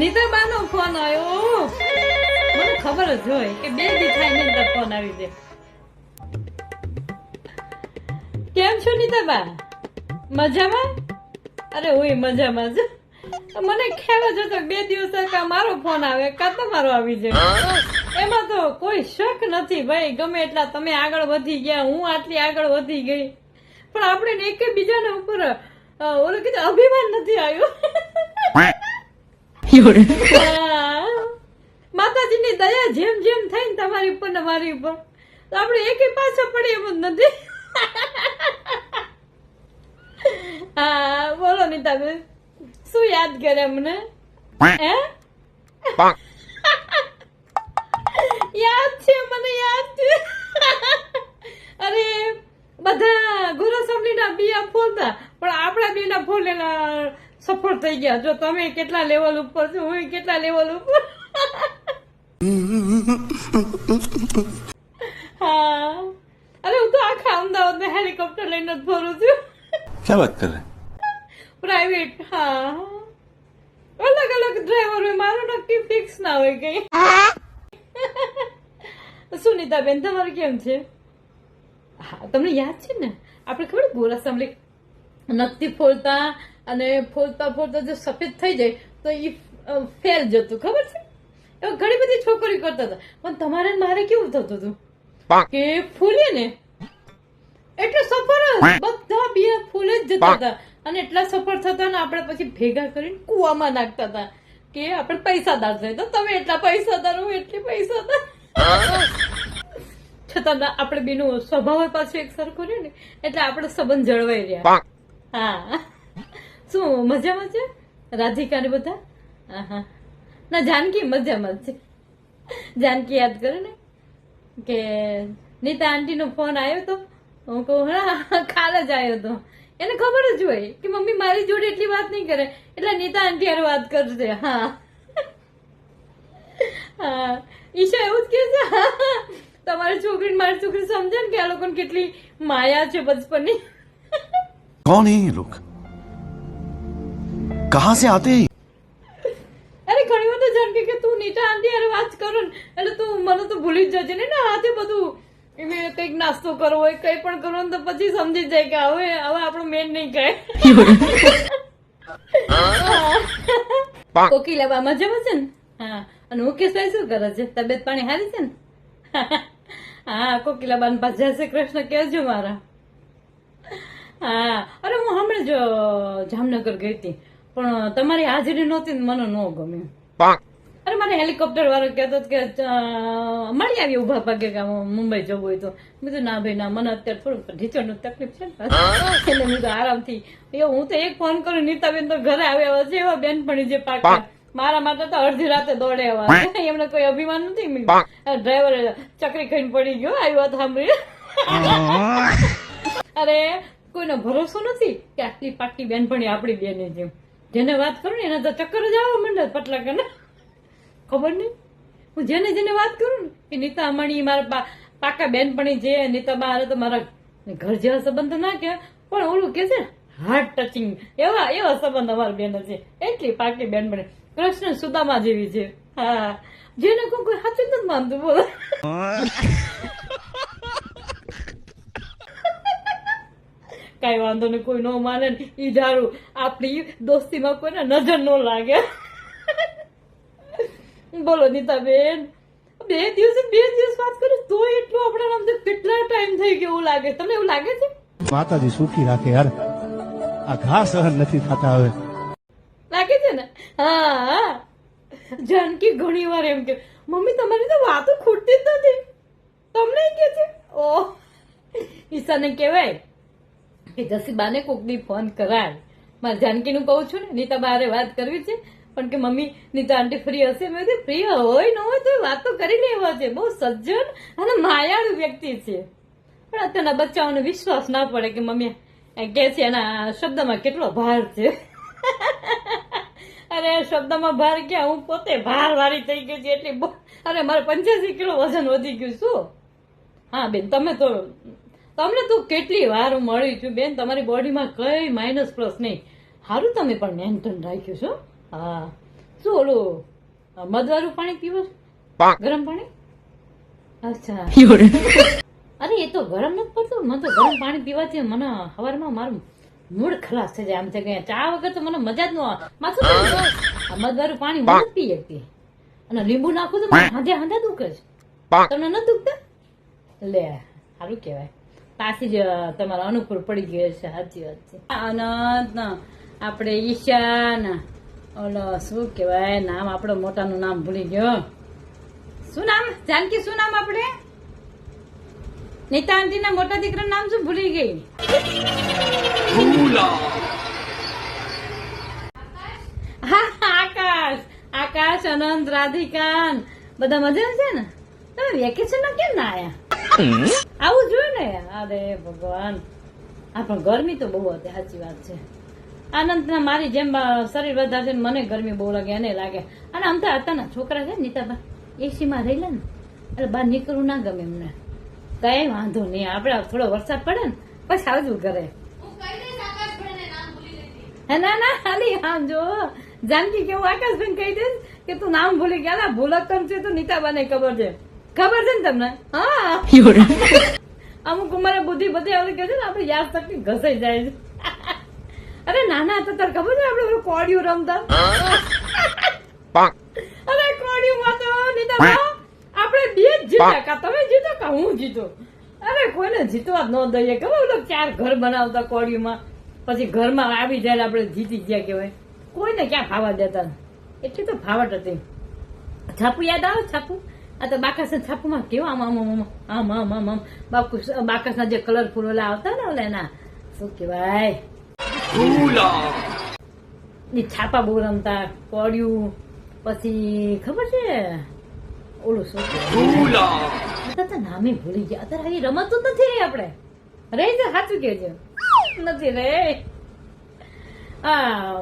નીતાબાનો phone આવ્યો મને ખબર જ હોય કે બે દી થાય ને ફોન આવી જાય. કેમ છો નીતાબા મજામાં? અરે હું મજામાં જ. મને ખ્યાલ જ હતો બે દિવસ કા મારો ફોન આવે કા તમારો આવી જાય. એમાં તો કોઈ શક નથી ભાઈ, ગમે એટલા તમે આગળ વધી ગયા, હું આટલી આગળ વધી ગઈ. પણ આપણે એક બીજાના ઉપર ઓલું કીધું અભિમાન નથી આવ્યું. માતાજીની દયા જેમ જેમ થઈ ને તમારી ઉપર ને મારી ઉપર તો આપણે એકે પાછા પડીએ એમ જ નથી હા બોલો નીતાબેન શું યાદ કરે અમને હે યાદ છે મને યાદ છે અરે બધા ગુરુ ગુરસમલીના બિયા ફોલતા પણ આપણા બેના ફૂલ એના સફળ થઈ ગયા. જો તમે કેટલા લેવલ ઉપર છો હું કેટલા લેવલ ઉપર? હા. અરે હું તો આખા અમદાવાદમાં હેલિકોપ્ટર લઈને જ ફરું છું. ક્યાં વાત કરે? પ્રાઇવેટ હા. અલગ અલગ ડ્રાઈવર હોય મારો નક્કી ફિક્સ ના હોય કઈ. સુનિતાબેન તમારું કેમ છે? હા તમને યાદ છે ને? આપણે ખબર ગોરા સમલે નક્કી ફોલતા અને ફોલતા ફોલતા જો સફેદ થઈ જાય તો એ ફેલ જતું ખબર છે? એવું ઘણી બધી છોકરી કરતા હતા. પણ તમારે મારે કેવું થતું હતું? કે ફૂલીએ ને? એટલે સફર બધા બે ફૂલ જ જતા હતા. અને એટલા સફળ થતા ને આપણે પછી ભેગા કરીને કુવામાં નાખતા હતા કે આપણે પૈસાદાર થાય તો તમે એટલા પૈસાદાર હું એટલી પૈસાદાર. છતાં આપણે બેનું સ્વભાવ પાછું એક સરખું રહ્યું ને એટલે આપણે સંબંધ જળવાઈ રહ્યા. હા. શું, મજામાં છે? રાધિકા ને બધા? હા ના, જાનકી મજામાં છે. જાનકી યાદ કરે ને? કે નીતા આંટી નો ફોન આવ્યો તો હું કહું, હા કાલ જ આવ્યો તો. એને ખબર જ હોય કે મમ્મી મારી જોડે એટલી વાત નહીં કરે. એટલે નીતા આંટી હારે વાત કરશે. હા. હા. ઈશા એવું જ કે છે તમારી છોકરી મારી છોકરી સમજે ને કે આ લોકોને કેટલી માયા છે બચપનની. कौन है ये लोग कहाँ से आते हैं અરે ઘણી વાર તો જાણકે કે તું નીતા આંટી હારે વાત કરો ને એટલે તું મને તો ભૂલી જ જજે ને ને હાથે બધું એમે કંઈક નાસ્તો કરવો હોય કંઈ પણ કરવો હોય ને તો પછી સમજી જાય કે હવે હવે આપણું મેન નહીં કહે કોકિલા બા મજામાં છે ને હા અને મુકેશભાઈ શું કરે છે તબિયત પાણી સારી છે ને હા કોકિલા બાન પાસે જય શ્રી કૃષ્ણ કહેજો મારા હા. અરે હું હમણાં જ જામનગર ગઈ હતી. પણ તમારી હાજરી નહોતી મને ન ગમ્યું. અરે મને હેલિકોપ્ટર વાળો કહેતો કે મળી આવી ઊભા પગે કે મુંબઈ જવું હોય તો. મેં ના ભાઈ ના મને અત્યારે થોડુંક ઢીચણનું તકલીફ છે ને એટલે મેં તો આરામથી. એ હું તો એક ફોન કરું નીતાબેન તો ઘરે આવ્યા છે એવા બેનપણી જે પાકા. મારા માટે તો અડધી રાતે દોડે આવ્યા એમને કોઈ અભિમાન નથી ડ્રાઈવર ચકરી ખાઈને પડી ગયો આવી વાત સાંભળી અરે કોઈનો ભરોસો નથી કે આટલી પાકી બેનપણી આપણી બેને જેમ. જેને વાત કરું ને એને તો ચક્કર જ આવવા માંડે પટલા કે ખબર નહીં? હું જેને જેને વાત કરું ને કે નીતા અમાણી મારા પાકા બેનપણી છે નીતા બહાર તો મારા ઘર જેવા સંબંધ ના કે પણ ઓલું કે છે હાર્ટ ટચિંગ એવા એવા સંબંધ અમારા બેન છે. એટલી પાકી બેનપણી કૃષ્ણ સુદામા જેવી છે. હા, જેને કોઈ કોઈ સાચું નથી માનતું, બોલો. કઈ વાંધો નહીં કોઈ ન માને ને ધારું આપણી દોસ્તીમાં કોઈને નજર ન લાગે. બોલો નીતાબેન બે દિવસે બે દિવસ વાત કરું તો એટલું આપણા નામ કેટલા ટાઈમ થઈ ગયો એવું લાગે. તમને એવું લાગે છે? માતાજી સુખી રાખે યાર આ ઘાસ સહન નથી થતા હવે. લાગે છે ને? હા હા. જાનકી ઘણી વાર એમ કે મમ્મી તમારી તો વાતો ખૂટતી જ નથી. તમને કે છે? ઓ ઈશાને કહેવાય કે જસીબાને કોક દી ફોન કરાય. મારે જાનકીનું કહું છું ને, નીતા બારે વાત કરવી છે, પણ કે મમ્મી, નીતા આંટી ફ્રી હશે? મેં ફ્રી હોય ન હોય તો વાત તો કરી લેવા છે. બહુ સજ્જન અને માયાળુ વ્યક્તિ છે. પણ અત્યારના બચ્ચાઓને વિશ્વાસ ના પડે કે મમ્મી કે છે એના શબ્દમાં કેટલો ભાર છે. અરે શબ્દમાં ભાર ક્યાં? હું પોતે ભાર વાળી થઈ ગઈ છે, એટલી અરે, મારે પંચ્યાસી કિલો વજન વધી ગયું શું? હા, બેન, તમે તો તમને તો કેટલી વાર હું મળી છું બેન તમારી બોડીમાં કઈ માઇનસ પ્લસ નહીં. સારું તમે પણ મેન્ટેન રાખ્યું છો હા. શું ઓલું અ, મધવાળું પાણી પીવો ગરમ પાણી? અચ્છા. અરે એ તો ગરમ નથી પડતું. મને તો ગરમ પાણી પીવાથી મને સવારમાં મારું મૂડ ખલાસ થઈ જાય. આમ છે કે ચા વગર તો મને મજા જ ન આવે. માથું. મધવાળું પાણી હું નથી પી શકતી. અને લીંબુ નાખું તો મને હાંધે હાંધે દુખે છે. તમને ન દુખતા? લે સારું કહેવાય. પાછી જ તમારા અનુકૂળ પડી ગયો છે. સાચી વાત છે. અને આપણે ઈશાન. ઓલો શું કહેવાય? નામ આપણો મોટાનું નામ ભૂલી ગયો. શું નામ? જાનકી શું નામ આપણે? નીતા આંટીના મોટા દીકરાનું નામ શું ભૂલી ગઈ? હા આકાશ. આકાશ અનંત રાધિકાન. બધા મજા છે ને? તમે વેકેશન કેમ ના આયા આવું જોઈએ ને. અરે ભગવાન. આ પણ ગરમી તો બહુ હતી સાચી વાત છે. આનંદના મારી જેમ શરીર વધારશે છે ને મને ગરમી બહુ લાગે એને લાગે. અને આમ તો અત્યારના છોકરા છે નીતાબા એસીમાં રહેલા ને. એટલે બહાર નીકળવું ના ગમે એમને. કઈ વાંધો નહીં આપણે થોડો વરસાદ પડે ને પછી આવજો ઘરે. હે ના ના ખાલી આમ જો. જાનકી કેવું આકાશબેન કહી દે કે તું નામ ભૂલી ગયા ભૂલક છે તો નીતાબાને ખબર છે. ખબર છે ને તમને? હા. અમુક ઉંમરે બુદ્ધિ બધી આવતી કહે છે ને આપણે યાદ શક્તિ ઘસાઈ જાય છે. અરે નાના હતા તાર ખબર છે આપણે કોડિયું રમતા? અરે કોડિયુંમાં તો નીતા આપણે બે જ જીત્યા કા તમે જીતો કા હું જીતો? અરે કોઈને જીતવા ન દઈએ. ખબર ઓલો ચાર ઘર બનાવતા કોડિયુંમાં પછી ઘરમાં આવી જાય આપણે જીતી ગયા કહેવાય. કોઈને ક્યાં ફાવા દેતા? એટલી તો ફાવટ હતી. છાપુ યાદ આવે? છાપુ? આ તો બાકાસના છાપમાં કેવો આમ આમ આમ આમ આમ આમ આમ. બાકુસ બાકાસના જે કલરફુલ ઓલા આવતા ને ઓલા એના. શું કહેવાય? એ છાપા બહુ રમતા પડ્યું પછી ખબર છે? ઓલું શું અત્યારે તો નામે ભૂલી ગયા. અત્યારે આવી રમતું નથી રહી આપણે. રહી છે સાચું કેજો નથી રે. આ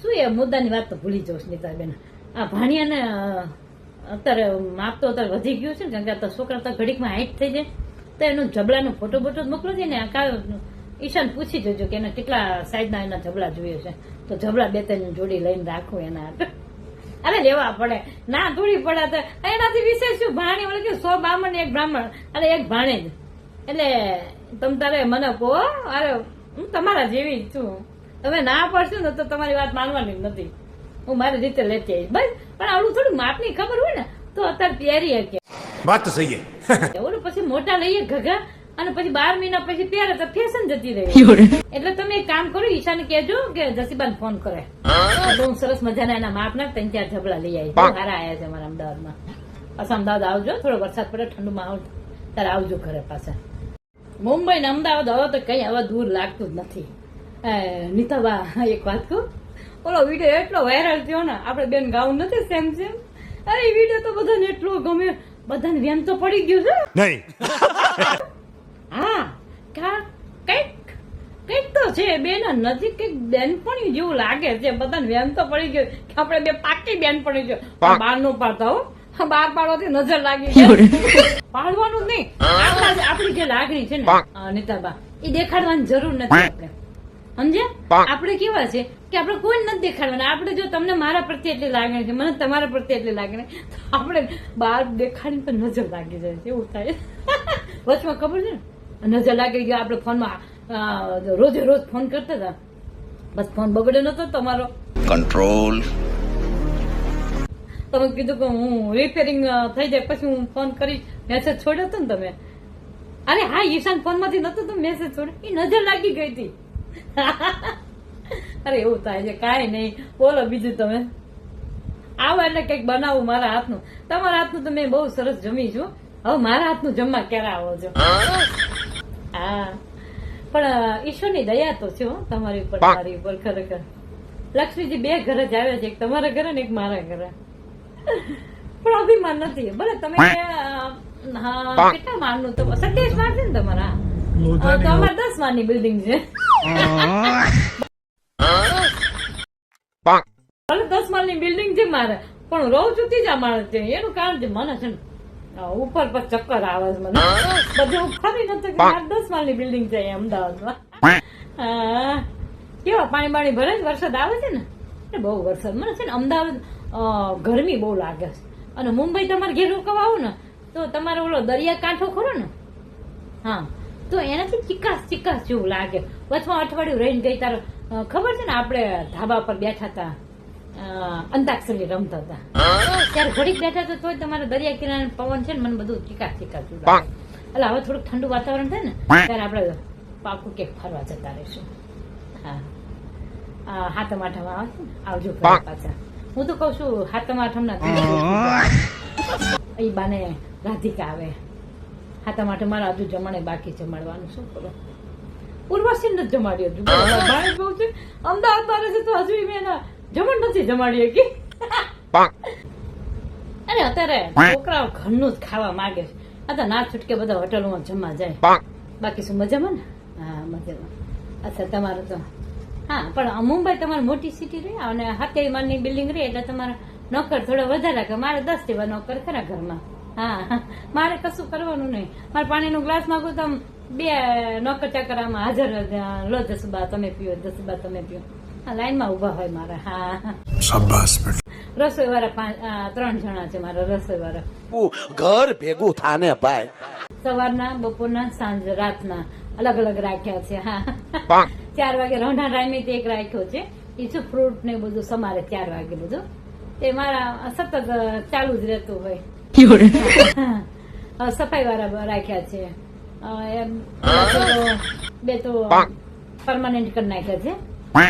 શું એ મુદ્દાની વાત તો ભૂલી જાઉં સ્મિતા બેન આ ભાણિયાને અત્યારે માપ તો અત્યારે વધી ગયું છે ને, કારણ કે અત્યારે છોકરા તો ઘડીકમાં હાઈટ થઈ જાય. તો એનું જબલાનો ફોટો બોટો મોકલો છે ને ઈશાન પૂછી જોજો કે એને કેટલા સાઈઝના એના જબલા જોઈએ છે. તો જબલા બે ત્રણ જોડી લઈને રાખો એના. અરે લેવા પડે. ના થોડી પડે તો. એનાથી વિશેષ શું? ભાણી ઓલે કે સો બામણ એક બ્રાહ્મણ. અને એક ભાણે જ. એટલે તમ તારે મને કહો, અરે હું તમારા જેવી જ છું. તમે ના પડશો ને તો તમારી વાત માનવાની નથી. હું મારી રીતે લેતી આવીશ. બસ પણ આવડું થોડું માપની ખબર હોય ને તો અત્યારે પહેરી શકે વાત તો સહી ઓલું પછી મોટા લઈએ ઘગા અને પછી બાર મહિના પછી પહેરે તો ફેશન જતી રહી. એટલે તમે એક કામ કરો ઈશાને કહેજો કે જસીબાન ફોન કરે. બહુ સરસ મજાના એના માપના ત્રણ ચાર ઝબડા લઈ આવી સારા આવ્યા છે અમારા અમદાવાદમાં. પાછા અમદાવાદ આવજો થોડો વરસાદ પડે ઠંડુ માહોલ ત્યારે આવજો ઘરે પાછા. મુંબઈ ને અમદાવાદ હવે તો કઈ આવા દૂર લાગતું જ નથી. નીતાબા એક વાત કહું. ઓલો વીડિયો એટલો વાયરલ થયો ને આપણે બેન ગાઉન નથી સેમ સેમ અરે એ વીડિયો તો બધાને એટલો ગમે. બધાને વેમ તો પડી ગયું છે. નહીં. હા કા કંઈક કંઈક તો છે બેન નજીક કંઈક બેનપણી જેવું લાગે છે. બધાને વેમ તો પડી ગયો. કે આપણે બે પાકી બેનપણી છે. ગયો બહારનું પાડતા હો. બાર પાડવાથી નજર લાગી પાડવાનું જ નહીં. આપણી જે લાગણી છે ને. નીતાબા એ દેખાડવાની જરૂર નથી આપણે. સમજ્યા? આપણે કેવા છે કે આપણે કોઈ નથી દેખાડવાના. આપણે જો તમને મારા પ્રત્યે એટલી લાગણી છે મને તમારા પ્રત્યે એટલી લાગણી તો આપણે બહાર દેખાડી તો નજર લાગી જાય છે એવું થાય. વચમાં ખબર છે નજર લાગી ગયા આપણે ફોનમાં રોજે રોજ ફોન કરતા હતા. બસ ફોન બગડ્યો નતો તમારો. કંટ્રોલ તમે કીધું કે હું રિપેરિંગ થઈ જાય પછી હું ફોન કરીશ. મેસેજ છોડ્યો હતો ને તમે? અરે હા ઈશાન ફોનમાંથી નતો તો મેસેજ છોડ્યો. એ નજર લાગી ગઈ હતી. અરે એવું થાય છે કાંઈ નહીં. બોલો બીજું તમે. આવો એટલે કંઈક બનાવું મારા હાથનું. તમારા હાથનું તો મેં બહુ સરસ જમી છું. હવે મારા હાથનું જમવા ક્યારે આવો છો? હા. પણ ઈશ્વરની દયા તો છે હો તમારી ઉપર મારી ઉપર ખરેખર. લક્ષ્મીજી બે ઘરે જ આવ્યા છે એક તમારા ઘરે ને એક મારા ઘરે. પણ અભિમાન નથી. ભલે તમે હા કેટલા માનનું તો સત્યાવીસ માળ છે ને તમારા? દસ માળની બિલ્ડિંગ છે. ભલે દસ માળની બિલ્ડિંગ છે મારે પણ રોજ છું જ માળ છે. એનું કારણ છે મને છે ને ઉપર પર ચક્કર આવે છે મને. બધું હું નથી કે મારે દસ માળની બિલ્ડિંગ છે અહીંયા અમદાવાદમાં. હા. કેવા પાણી બાણી ભરે છે? વરસાદ આવે છે ને? એટલે બહુ વરસાદ. મને છે ને અમદાવાદ ગરમી બહુ લાગે છે. અને મુંબઈ તમારે ઘેર રોકવા આવું ને તો તમારે ઓલો દરિયા કાંઠો ખરો ને? હા. તો એનાથી ચિકાસ ચિકાસ જેવું લાગે. વચમાં અઠવાડિયું રહીને ગઈ તાર ખબર છે ને આપણે ધાબા પર બેઠા હતા અંતાક્ષરી રમતા હતા ત્યારે ઘડીક બેઠા તો તોય તમારે દરિયા કિનારે પવન છે ને મને બધું ચિકાસ ચિકાસ જેવું લાગે. એટલે હવે થોડુંક ઠંડુ વાતાવરણ થાય ને ત્યારે આપણે પાકું કે ફરવા જતા રહીશું. હા. આ હાથમ આઠમ આવે છે ને આવજો પાછા. હું તો કઉ છું હાથમ આઠમ ના એ બાને રાધિકા આવે. હાથમ માટે મારા હજુ જમણે બાકી જમાડવાનું શું કરો? ઉર્વશી નથી જમાડી હજુ. ભાઈ બહુ છે. અમદાવાદ મારે છે તો હજુ મેં એના જમણ નથી જમાડી કે. અરે અત્યારે છોકરાઓ ઘરનું જ ખાવા માંગે છે. આ તો ના છૂટકે બધા હોટલોમાં જમવા જાય. બાકી શું મજામાં ને? હા મજામાં. અચ્છા તમારું તો. હા પણ મુંબઈ તમારી મોટી સિટી રહી અને હાથેરી માની બિલ્ડિંગ રહી એટલે તમારા નોકર થોડો વધારે કે મારે દસ જેવા નોકર ખરા ઘરમાં. મારે કશું કરવાનું નહીં. મારે પાણીનો ગ્લાસ માંગુ તો બે નોકર ચાકરામાં હાજર લો જસબા તમે પીઓ જસબા તમે પીઓ. લાઈનમાં ઊભા હોય મારા. હા રસોઈ વાળા ત્રણ જણા છે મારા રસોઈ વાળા ઘર ભેગું થાને ભાઈ. સવારના બપોરના સાંજ રાતના. અલગ અલગ રાખ્યા છે. હા. ચાર વાગે રોના ટાઈમે એક રાખ્યો છે. ઈચું ફ્રૂટ ને બધું સમારે ચાર વાગે બધું. તે મારા સતત ચાલુ જ રહેતું હોય. સફાઈ વાળા રાખ્યા છે બે તો પરમાનન્ટ કરી નાખ્યા છે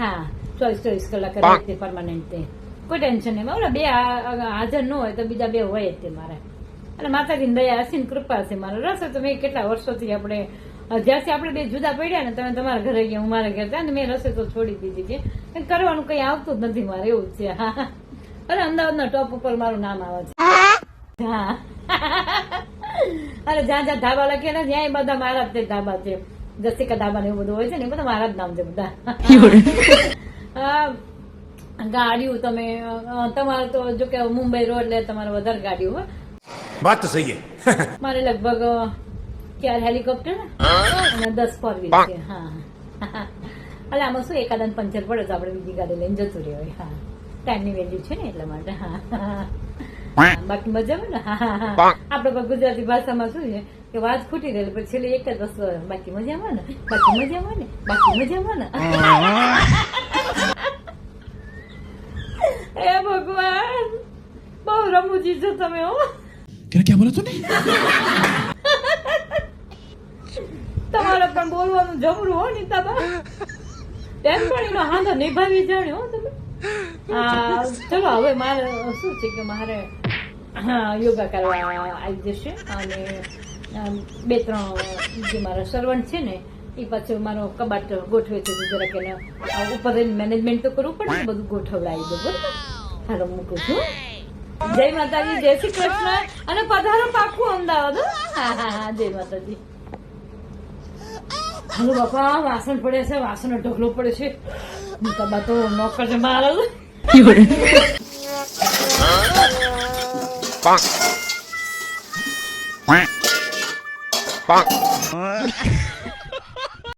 હા ચોવીસ ચોવીસ કલાક પરમાનન્ટ તે કોઈ ટેન્શન નહીં ઓલા બે હાજર ન હોય તો બીજા બે હોય જ તે મારે અને માતાજી દયા હસીન કૃપા છે મારો. રસો તો મેં કેટલા વર્ષોથી આપણે જ્યાંથી જ્યારથી આપણે બે જુદા પડ્યા ને તમે તમારા ઘરે ગયા હું મારા ઘરે ત્યાં મેં રસોઈ તો છોડી દીધી છે કરવાનું કઈ આવતું જ નથી મારે એવું જ છે. હા હા. અરે અમદાવાદના ટોપ ઉપર મારું નામ આવે છે. અરે જ્યાં જ્યાં ધાબા લખે ને ત્યાં બધા મારા જ ધાબા છે. જસિકા ધાબા ને એવું બધું હોય છે ને બધા મારા જ નામ છે બધા. ગાડીઓ તમે તમારે તો જો કે મુંબઈ રોડ એટલે તમારે વધારે ગાડીઓ હોય વાત તો સહી મારે લગભગ ચાર હેલિકોપ્ટર અને દસ ફોર વ્હીલ છે હા. એટલે આમાં શું એકાદ પંચર પડે તો આપણે બીજી ગાડી લઈને જતું રહેવાય હા. ટાઈમની વેલ્યુ છે ને એટલા માટે હા. બાકી મજામાં ને? આપડે ગુજરાતી ભાષામાં શું છે કે વાત ખૂટી ગયેલી પણ છેલ્લે એક જ વસ્તુ બાકી મજામાં ને? બાકી મજામાં ને? બાકી મજામાં ને? હે ભગવાન! બહુ રમૂજી છો તમે હો. ક્યાં બોલા તું તમારે પણ બોલવાનું જમરું હો નીતાબા. એનો હાંધો નિભાવી જાણ્યો તમે. ચલો હવે મારે શું છે કે મારે હા યોગા કરવા આવી જશે અને બે ત્રણ જે મારા સર્વન્ટ છે ને એ પાછું મારો કબાટ ગોઠવે છે જરાક એને ઉપર મેનેજમેન્ટ તો કરવું પડે બધું ગોઠવડાવી દો બરાબર? હાલો મૂકું છું. જય માતાજી જય શ્રી કૃષ્ણ. અને પધારો પાકું અમદાવાદ હા. હા હા જય માતાજી. હાલો બાપા વાસણ પડે છે વાસણ ઢગલો પડે છે. તો નોકર છે મારા